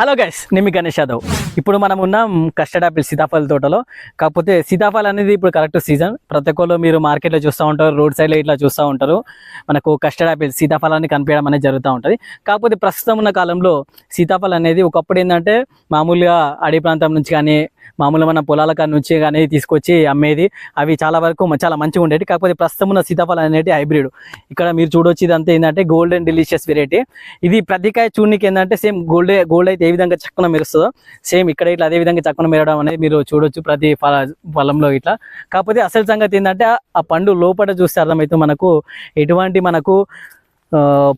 Hello guys నిమి గణేష్ యాదవ్. ఇప్పుడు మనం ఉన్నాం కస్టర్డ్ ఆపిల్ సీతాఫల తోటలో. కాకపోతే సీతాఫలం అనేది ఇప్పుడు కరెక్ట్ సీజన్. ప్రతి ఒక్కరు మీరు మార్కెట్లో చూస్తూ ఉంటారు రోడ్ సైడ్లో ఇట్లా చూస్తూ ఉంటారు. మనకు కస్టర్డ్ ఆపిల్ సీతాఫలాన్ని కనిపించడం అనేది జరుగుతూ ఉంటుంది. కాకపోతే ప్రస్తుతం ఉన్న కాలంలో సీతాఫలం అనేది ఒకప్పుడు ఏంటంటే మామూలుగా అడవి ప్రాంతం నుంచి కానీ మామూలుగా మన పొలాల కాడ నుంచి కానీ తీసుకొచ్చి అమ్మేది. అవి చాలా వరకు చాలా మంచిగా ఉండేవి కాకపోతే ప్రస్తుతం ఉన్న సీతాఫలం అనేది హైబ్రిడ్. ఇక్కడ మీరు చూడొచ్చు ఇదంతా ఏంటంటే గోల్డెన్ డెలిషియస్ వెరైటీ. ఇది ప్రతికాయ చూడనికి ఏంటంటే సేమ్ గోల్డ్ గోల్డ్ అయితే ఏ విధంగా చక్కన మెరుస్తుందో సేమ్ ఇక్కడ ఇట్లా అదే విధంగా చక్కన మెరవడం అనేది మీరు చూడొచ్చు ప్రతి ఫల ఫలంలో ఇట్లా. కాకపోతే అసలు సంగతి ఏంటంటే ఆ- పండు లోపల చూస్తే అర్థమవుతుంది మనకు ఎటువంటి మనకు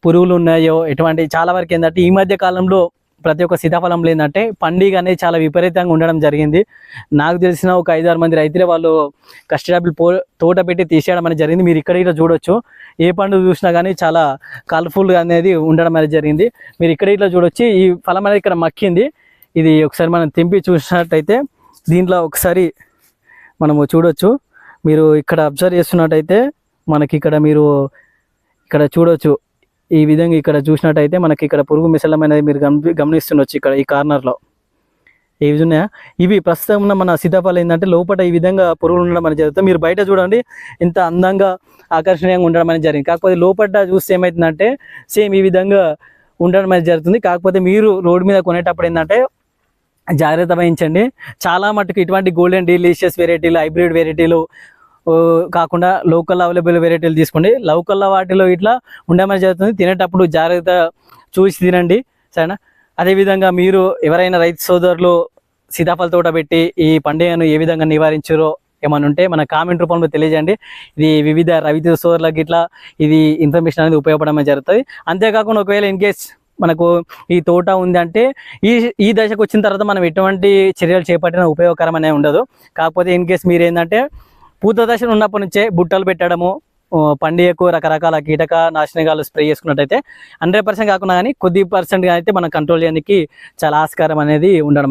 పురుగులు ఉన్నాయో ఎటువంటి చాలా వరకు ఏంటంటే ఈ మధ్య కాలంలో ప్రతి ఒక్క సీతాఫలంలో ఏంటంటే పండుగ అనేది చాలా విపరీతంగా ఉండడం జరిగింది. నాకు తెలిసిన ఒక ఐదారు మంది రైతులే వాళ్ళు కస్టర్డ్ పో తోట పెట్టి తీసేయడం అనేది జరిగింది. మీరు ఇక్కడ ఇట్లా చూడొచ్చు. ఏ పండు చూసినా కానీ చాలా కలర్ఫుల్గా అనేది ఉండడం అనేది జరిగింది. మీరు ఇక్కడ ఇట్లా చూడొచ్చు. ఈ ఫలం అనేది ఇక్కడ మక్కింది. ఇది ఒకసారి మనం తెంపి చూసినట్టయితే దీంట్లో ఒకసారి మనము చూడొచ్చు. మీరు ఇక్కడ అబ్జర్వ్ చేస్తున్నట్టయితే మనకి ఇక్కడ మీరు ఇక్కడ చూడొచ్చు. ఈ విధంగా ఇక్కడ చూసినట్టయితే మనకి ఇక్కడ పురుగు మిసలం అనేది మీరు గమని గమనిస్తుండొచ్చు ఇక్కడ ఈ కార్నర్లో ఏవి ఉన్నాయా? ఇవి ప్రస్తుతం ఉన్న మన సీతాఫలం ఏంటంటే లోపల ఈ విధంగా పురుగులు ఉండడం అనేది జరుగుతుంది. మీరు బయట చూడండి ఇంత అందంగా ఆకర్షణీయంగా ఉండడం అనేది జరిగింది. కాకపోతే లోపల చూస్తే ఏమవుతుందంటే సేమ్ ఈ విధంగా ఉండడం అనేది జరుగుతుంది. కాకపోతే మీరు రోడ్డు మీద కొనేటప్పుడు ఏంటంటే జాగ్రత్త వహించండి. చాలా మటుకు ఇటువంటి గోల్డెన్ డెలిషియస్ వెరైటీలు హైబ్రిడ్ వెరైటీలు కాకుండా లోకల్ అవైలబుల్ వెరైటీలు తీసుకోండి. లోకల్ వాటిలో ఇట్లా ఉండమని జరుగుతుంది తినేటప్పుడు జాగ్రత్త చూసి తినండి. సరేనా? అదేవిధంగా మీరు ఎవరైనా రైతు సోదరులు సీతాఫల తోట పెట్టి ఈ పండుగను ఏ విధంగా నివారించారో ఏమైనా ఉంటే మన కామెంట్ రూపంలో తెలియజేయండి. ఇది వివిధ రైతు సోదరులకు ఇట్లా ఇది ఇన్ఫర్మేషన్ అనేది ఉపయోగపడమే జరుగుతుంది. అంతేకాకుండా ఒకవేళ ఇన్ కేస్ మనకు ఈ తోట ఉంది అంటే ఈ ఈ దశకు వచ్చిన తర్వాత మనం ఎటువంటి చర్యలు చేపట్టిన ఉపయోగకరం అనేది ఉండదు. కాకపోతే ఇన్ కేస్ మీరు ఏంటంటే పూత దశలో ఉన్నప్పటి నుంచే బుట్టలు పెట్టడము పండియకు రకరకాల కీటక నాశనకాలు స్ప్రే చేసుకున్నట్టయితే హండ్రెడ్ పర్సెంట్ కాకుండా కానీ కొద్ది పర్సెంట్ అయితే మనం కంట్రోల్ చేయడానికి చాలా ఆస్కారం అనేది ఉండడం